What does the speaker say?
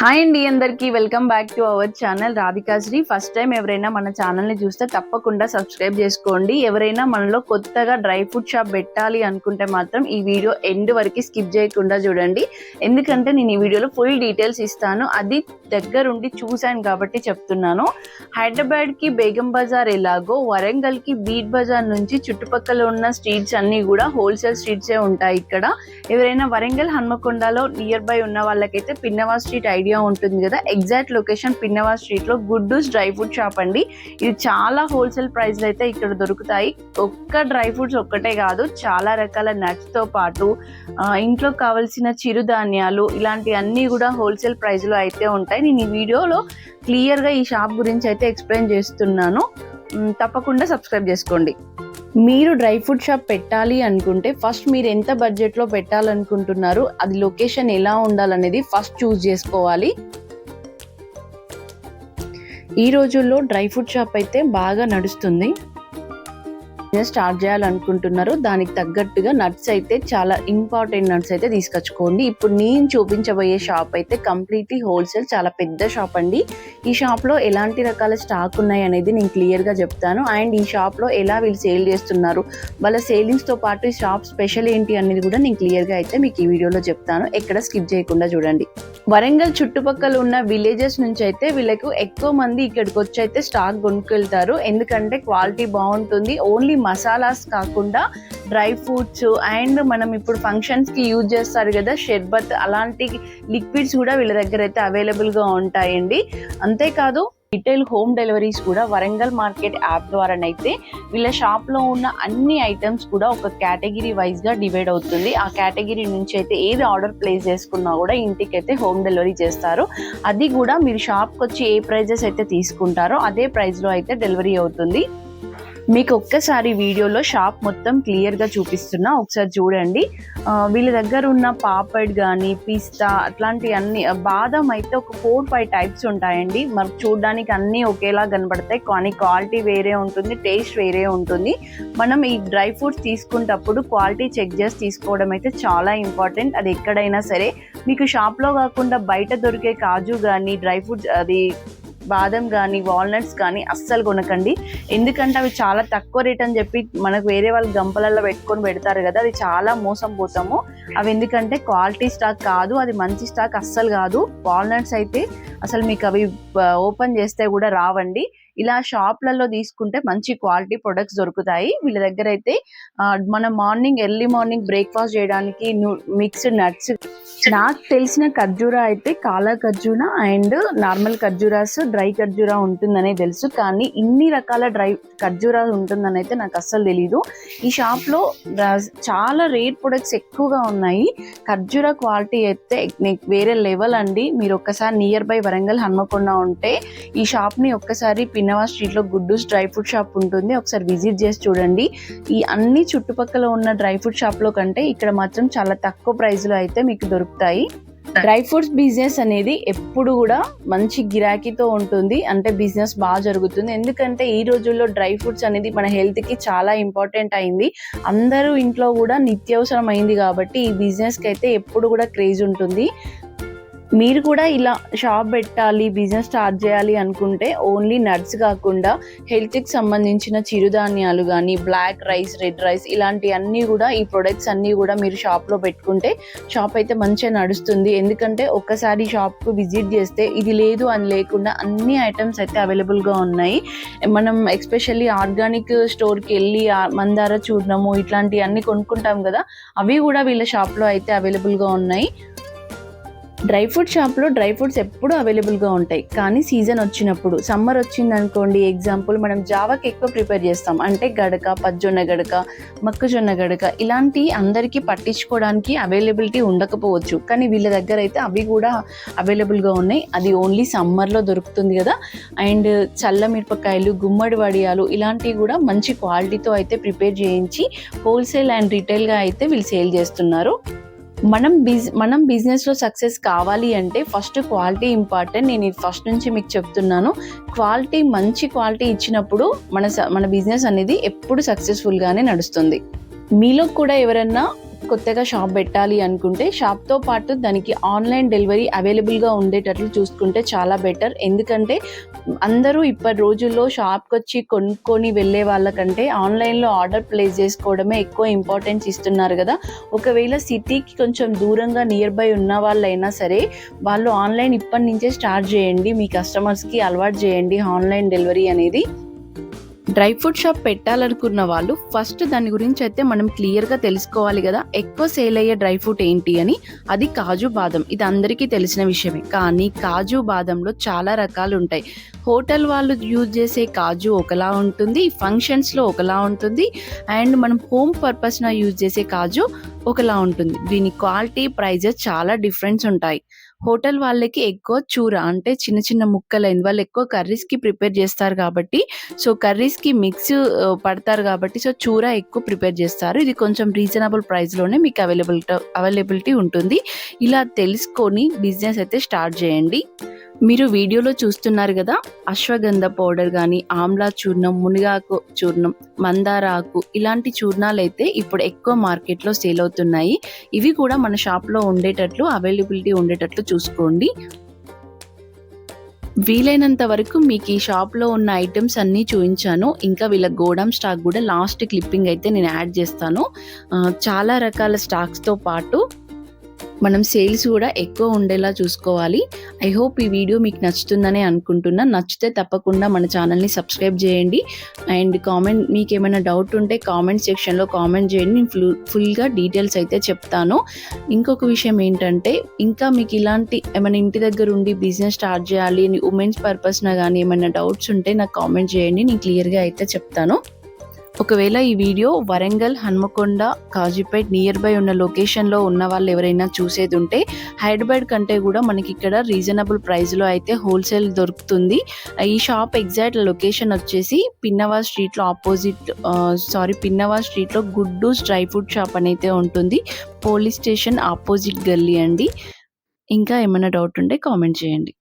Hi అండి అందరికీ welcome back to our channel Radhikashri first time ఎవరైనా మన ఛానల్ని చూస్తే తప్పకుండా సబ్స్క్రైబ్ చేసుకోండి. ఎవరైనా మనలో కొత్తగా డ్రై ఫ్రూట్ షాప్ పెట్టాలి అనుకుంటే మాత్రం ఈ వీడియో ఎండ్ వరకు స్కిప్ చేయకుండా చూడండి. ఎందుకంటే నేను ఈ వీడియోలో ఫుల్ డీటెయిల్స్ ఇస్తాను. అది దగ్గరుండి చూశాను కాబట్టి చెప్తున్నాను. హైదరాబాద్కి బేగం బజార్ ఎలాగో వరంగల్కి బీట్ బజార్ నుంచి చుట్టుపక్కల ఉన్న స్ట్రీట్స్ అన్నీ కూడా హోల్సేల్ స్ట్రీట్సే ఉంటాయి ఇక్కడ. ఎవరైనా వరంగల్ హన్మకొండలో నియర్ బై ఉన్న వాళ్ళకైతే పిన్నవా స్ట్రీట్ ఐడి ఏరియా ఉంటుంది కదా. ఎగ్జాక్ట్ లొకేషన్ పిన్నవా స్ట్రీట్లో గుడ్డూస్ డ్రై ఫ్రూట్ షాప్ అండి. ఇది చాలా హోల్సేల్ ప్రైస్ అయితే ఇక్కడ దొరుకుతాయి. ఒక్క డ్రై ఫ్రూట్స్ ఒక్కటే కాదు చాలా రకాల నట్స్తో పాటు ఇంట్లో కావాల్సిన చిరుధాన్యాలు ఇలాంటి అన్ని కూడా హోల్సేల్ ప్రైస్లో అయితే ఉంటాయి. నేను ఈ వీడియోలో క్లియర్గా ఈ షాప్ గురించి అయితే ఎక్స్ప్లెయిన్ చేస్తున్నాను. తప్పకుండా సబ్స్క్రైబ్ చేసుకోండి. మీరు డ్రై ఫ్రూట్ షాప్ పెట్టాలి అనుకుంటే ఫస్ట్ మీరు ఎంత బడ్జెట్లో పెట్టాలనుకుంటున్నారు అది లొకేషన్ ఎలా ఉండాలనేది ఫస్ట్ చూస్ చేసుకోవాలి. ఈ రోజుల్లో డ్రై ఫ్రూట్ షాప్ అయితే బాగా నడుస్తుంది. స్టార్ట్ చేయాలనుకుంటున్నారు దానికి తగ్గట్టుగా నట్స్ అయితే చాలా ఇంపార్టెంట్ నట్స్ అయితే తీసుకొచ్చుకోండి. ఇప్పుడు నేను చూపించబోయే షాప్ అయితే కంప్లీట్లీ హోల్సేల్ చాలా పెద్ద షాప్ అండి. ఈ షాప్లో ఎలాంటి రకాల స్టాక్ ఉన్నాయి అనేది నేను క్లియర్గా చెప్తాను. అండ్ ఈ షాప్లో ఎలా వీళ్ళు సేల్ చేస్తున్నారు వాళ్ళ సేలింగ్స్తో పాటు ఈ షాప్ స్పెషల్ ఏంటి అనేది కూడా నేను క్లియర్గా అయితే మీకు ఈ వీడియోలో చెప్తాను. ఎక్కడ స్కిప్ చేయకుండా చూడండి. వరంగల్ చుట్టుపక్కల ఉన్న విలేజెస్ నుంచి అయితే వీళ్ళకు ఎక్కువ మంది ఇక్కడికి వచ్చి అయితే స్టాక్ కొనుక్కెళ్తారు. ఎందుకంటే క్వాలిటీ బాగుంటుంది. ఓన్లీ మసాలాస్ కాకుండా డ్రై ఫ్రూట్స్ అండ్ మనం ఇప్పుడు ఫంక్షన్స్కి యూజ్ చేస్తారు కదా షర్బత్ అలాంటి లిక్విడ్స్ కూడా వీళ్ళ దగ్గర అయితే అవైలబుల్గా ఉంటాయండి. అంతేకాదు రిటైల్ హోమ్ డెలివరీస్ కూడా వరంగల్ మార్కెట్ యాప్ ద్వారానైతే వీళ్ళ షాప్లో ఉన్న అన్ని ఐటమ్స్ కూడా ఒక కేటగిరీ వైజ్గా డివైడ్ అవుతుంది. ఆ కేటగిరీ నుంచి అయితే ఏది ఆర్డర్ ప్లేస్ చేసుకున్నా కూడా ఇంటికి అయితే హోమ్ డెలివరీ చేస్తారు. అది కూడా మీరు షాప్కి వచ్చి ఏ ప్రైజెస్ అయితే తీసుకుంటారో అదే ప్రైస్లో అయితే డెలివరీ అవుతుంది. మీకు ఒక్కసారి వీడియోలో షాప్ మొత్తం క్లియర్గా చూపిస్తున్నా. ఒకసారి చూడండి. వీళ్ళ దగ్గర ఉన్న పాపడ్ కానీ పిస్తా అట్లాంటి అన్ని బాదం అయితే ఒక ఫోర్ ఫైవ్ టైప్స్ ఉంటాయండి. మనకు చూడడానికి అన్నీ ఒకేలా కనబడతాయి. కానీ క్వాలిటీ వేరే ఉంటుంది టేస్ట్ వేరే ఉంటుంది. మనం ఈ డ్రై ఫ్రూట్స్ తీసుకునేటప్పుడు క్వాలిటీ చెక్ చేసి తీసుకోవడం అయితే చాలా ఇంపార్టెంట్ అది ఎక్కడైనా సరే మీకు షాప్లో కాకుండా బయట దొరికే కాజు కానీ డ్రై ఫ్రూట్స్ అది బాదం కానీ వాల్నట్స్ కానీ అస్సలు కొనకండి. ఎందుకంటే అవి చాలా తక్కువ రేట్ అని చెప్పి మనకు వేరే వాళ్ళు గంపలలో పెట్టుకొని పెడతారు కదా అది చాలా మోసం పోతాము. అవి ఎందుకంటే క్వాలిటీ స్టాక్ కాదు అది మంచి స్టాక్ అస్సలు కాదు. వాల్నట్స్ అయితే అసలు మీకు అవి ఓపెన్ చేస్తే కూడా రావండి. ఇలా షాప్లలో తీసుకుంటే మంచి క్వాలిటీ ప్రొడక్ట్స్ దొరుకుతాయి. వీళ్ళ దగ్గర అయితే మన మార్నింగ్ ఎర్లీ మార్నింగ్ బ్రేక్ఫాస్ట్ చేయడానికి మిక్స్డ్ నట్స్. నాకు తెలిసిన ఖర్జూరా అయితే కాలా ఖర్జూరా అండ్ నార్మల్ ఖర్జూరాస్ డ్రై ఖర్జూరా ఉంటుందనే తెలుసు. కానీ ఇన్ని రకాల డ్రై ఖర్జూరా ఉంటుందని అయితే నాకు అస్సలు తెలీదు. ఈ షాప్లో చాలా రేట్ ప్రొడక్ట్స్ ఎక్కువగా ఉన్నాయి. ఖర్జూరా క్వాలిటీ అయితే వేరే లెవెల్ అండి. మీరు ఒక్కసారి నియర్ బై వరంగల్ హన్మకొండ ఉంటే ఈ షాప్ని ఒక్కసారి పిన్ పిన్నవా స్ట్రీట్లో గుడ్డూస్ డ్రై ఫ్రూట్ షాప్ ఉంటుంది. ఒకసారి విజిట్ చేసి చూడండి. ఈ అన్ని చుట్టుపక్కల ఉన్న డ్రై ఫ్రూట్ షాప్లో కంటే ఇక్కడ మాత్రం చాలా తక్కువ ప్రైస్లో అయితే మీకు దొరుకుతాయి. డ్రై ఫ్రూట్స్ బిజినెస్ అనేది ఎప్పుడు కూడా మంచి గిరాకీతో ఉంటుంది. అంటే బిజినెస్ బాగా జరుగుతుంది. ఎందుకంటే ఈ రోజుల్లో డ్రై ఫ్రూట్స్ అనేది మన హెల్త్కి చాలా ఇంపార్టెంట్ అయింది. అందరూ ఇంట్లో కూడా నిత్యావసరం అయింది కాబట్టి ఈ బిజినెస్కి అయితే ఎప్పుడు కూడా క్రేజ్ ఉంటుంది. మీరు కూడా ఇలా షాప్ పెట్టాలి బిజినెస్ స్టార్ట్ చేయాలి అనుకుంటే ఓన్లీ నట్స్ కాకుండా హెల్త్కి సంబంధించిన చిరుధాన్యాలు కానీ బ్లాక్ రైస్ రెడ్ రైస్ ఇలాంటి అన్నీ కూడా ఈ ప్రొడక్ట్స్ అన్నీ కూడా మీరు షాప్లో పెట్టుకుంటే షాప్ అయితే మంచిగా నడుస్తుంది. ఎందుకంటే ఒక్కసారి షాప్కు విజిట్ చేస్తే ఇది లేదు అని లేకుండా అన్ని ఐటమ్స్ అయితే అవైలబుల్గా ఉన్నాయి. మనం ఎస్పెషల్లీ ఆర్గానిక్ స్టోర్కి వెళ్ళి మందార చూర్ణము ఇట్లాంటివన్నీ కొనుక్కుంటాం కదా అవి కూడా వీళ్ళ షాప్లో అయితే అవైలబుల్గా ఉన్నాయి. డ్రై ఫ్రూట్ షాప్లో డ్రై ఫ్రూట్స్ ఎప్పుడు అవైలబుల్గా ఉంటాయి. కానీ సీజన్ వచ్చినప్పుడు సమ్మర్ వచ్చింది అనుకోండి ఎగ్జాంపుల్ మనం జావాకి ఎక్కువ ప్రిపేర్ చేస్తాం. అంటే గడక పజ్జొన్న గడక మొక్కజొన్న గడక ఇలాంటి అందరికీ పట్టించుకోవడానికి అవైలబిలిటీ ఉండకపోవచ్చు. కానీ వీళ్ళ దగ్గర అయితే అవి కూడా అవైలబుల్గా ఉన్నాయి. అది ఓన్లీ సమ్మర్లో దొరుకుతుంది కదా. అండ్ చల్ల మిరపకాయలు గుమ్మడి వడియాలు ఇలాంటివి కూడా మంచి క్వాలిటీతో అయితే ప్రిపేర్ చేయించి హోల్సేల్ అండ్ రిటైల్గా అయితే వీళ్ళు సేల్ చేస్తున్నారు. మనం బిజ్ మనం బిజినెస్లో సక్సెస్ కావాలి అంటే ఫస్ట్ క్వాలిటీ ఇంపార్టెంట్ నేను ఇది ఫస్ట్ నుంచి మీకు చెప్తున్నాను. క్వాలిటీ మంచి క్వాలిటీ ఇచ్చినప్పుడు మన స- మన బిజినెస్ అనేది ఎప్పుడు సక్సెస్ఫుల్గానే నడుస్తుంది. మీలో కూడా ఎవరన్నా కొత్తగా షాప్ పెట్టాలి అనుకుంటే షాప్తో పాటు దానికి ఆన్లైన్ డెలివరీ అవైలబుల్గా ఉండేటట్లు చూసుకుంటే చాలా బెటర్. ఎందుకంటే అందరూ ఇప్పటి రోజుల్లో షాప్కి వచ్చి కొనుక్కొని వెళ్ళే వాళ్ళకంటే ఆన్లైన్లో ఆర్డర్ ప్లేస్ చేసుకోవడమే ఎక్కువ ఇంపార్టెన్స్ ఇస్తున్నారు కదా. ఒకవేళ సిటీకి కొంచెం దూరంగా నియర్ బై ఉన్న వాళ్ళైనా సరే వాళ్ళు ఆన్లైన్ ఇప్పటి నుంచే స్టార్ట్ చేయండి. మీ కస్టమర్స్కి అలవాటు చేయండి ఆన్లైన్ డెలివరీ అనేది. డ్రై ఫ్రూట్ షాప్ పెట్టాలనుకున్న వాళ్ళు ఫస్ట్ దాని గురించి అయితే మనం క్లియర్గా తెలుసుకోవాలి కదా. ఎక్కువ సేల్ అయ్యే డ్రై ఫ్రూట్ ఏంటి అని? అది కాజు బాదం. ఇది అందరికీ తెలిసిన విషయమే. కానీ కాజు బాదంలో చాలా రకాలు ఉంటాయి. హోటల్ వాళ్ళు యూజ్ చేసే కాజు ఒకలా ఉంటుంది. ఫంక్షన్స్లో ఒకలా ఉంటుంది. అండ్ మనం హోమ్ పర్పస్న యూజ్ చేసే కాజు ఒకలా ఉంటుంది. దీని క్వాలిటీ ప్రైజెస్ చాలా డిఫరెన్స్ ఉంటాయి. హోటల్ వాళ్ళకి ఎక్కువ చూర అంటే చిన్న చిన్న ముక్కలైంది వాళ్ళు ఎక్కువ కర్రీస్కి ప్రిపేర్ చేస్తారు కాబట్టి సో కర్రీస్కి మిక్స్ పడతారు కాబట్టి సో చూర ఎక్కువ ప్రిపేర్ చేస్తారు. ఇది కొంచెం రీజనబుల్ ప్రైస్లోనే మీకు అవైలబిలిటీ అవైలబిలిటీ ఉంటుంది. ఇలా తెలుసుకొని బిజినెస్ అయితే స్టార్ట్ చేయండి. మీరు వీడియోలో చూస్తున్నారు కదా అశ్వగంధ పౌడర్ కానీ ఆమ్లా చూర్ణం మునిగాకు చూర్ణం మందార ఆకు ఇలాంటి చూర్ణాలు అయితే ఇప్పుడు ఎక్కువ మార్కెట్లో సేల్ అవుతున్నాయి. ఇవి కూడా మన షాప్లో ఉండేటట్లు అవైలబిలిటీ ఉండేటట్లు చూసుకోండి. వీలైనంత వరకు మీకు ఈ షాప్లో ఉన్న ఐటమ్స్ అన్నీ చూపించాను. ఇంకా వీళ్ళ గోడౌన్ స్టాక్ కూడా లాస్ట్ క్లిప్పింగ్ అయితే నేను యాడ్ చేస్తాను. చాలా రకాల స్టాక్స్తో పాటు మనం సేల్స్ కూడా ఎక్కువ ఉండేలా చూసుకోవాలి. ఐ హోప్ ఈ వీడియో మీకు నచ్చుతుందని అనుకుంటున్నా. నచ్చితే తప్పకుండా మన ఛానల్ని సబ్స్క్రైబ్ చేయండి. అండ్ కామెంట్ మీకు ఏమైనా డౌట్ ఉంటే కామెంట్ సెక్షన్లో కామెంట్ చేయండి. నేను ఫుల్ ఫుల్గా డీటెయిల్స్ అయితే చెప్తాను. ఇంకొక విషయం ఏంటంటే ఇంకా మీకు ఇలాంటి ఏమైనా ఇంటి దగ్గర ఉండి బిజినెస్ స్టార్ట్ చేయాలి ఉమెన్స్ పర్పస్న కానీ ఏమైనా డౌట్స్ ఉంటే నాకు కామెంట్ చేయండి. నేను క్లియర్గా అయితే చెప్తాను. ఒకవేళ ఈ video Warangal Hanmakonda Kazipet near by ఉన్న లొకేషన్లో ఉన్న వాళ్ళు ఎవరైనా చూసేది ఉంటే హైదరాబాద్ కంటే కూడా మనకి ఇక్కడ రీజనబుల్ ప్రైస్లో అయితే హోల్సేల్ దొరుకుతుంది. ఈ షాప్ ఎగ్జాక్ట్ లొకేషన్ వచ్చేసి పిన్నవా స్ట్రీట్లో ఆపోజిట్ సారీ పిన్నవా స్ట్రీట్లో గుడ్డూస్ డ్రై ఫ్రూట్ షాప్ అని అయితే ఉంటుంది. పోలీస్ స్టేషన్ ఆపోజిట్ గల్లీ అండి. ఇంకా ఏమైనా డౌట్ ఉంటే కామెంట్ చేయండి.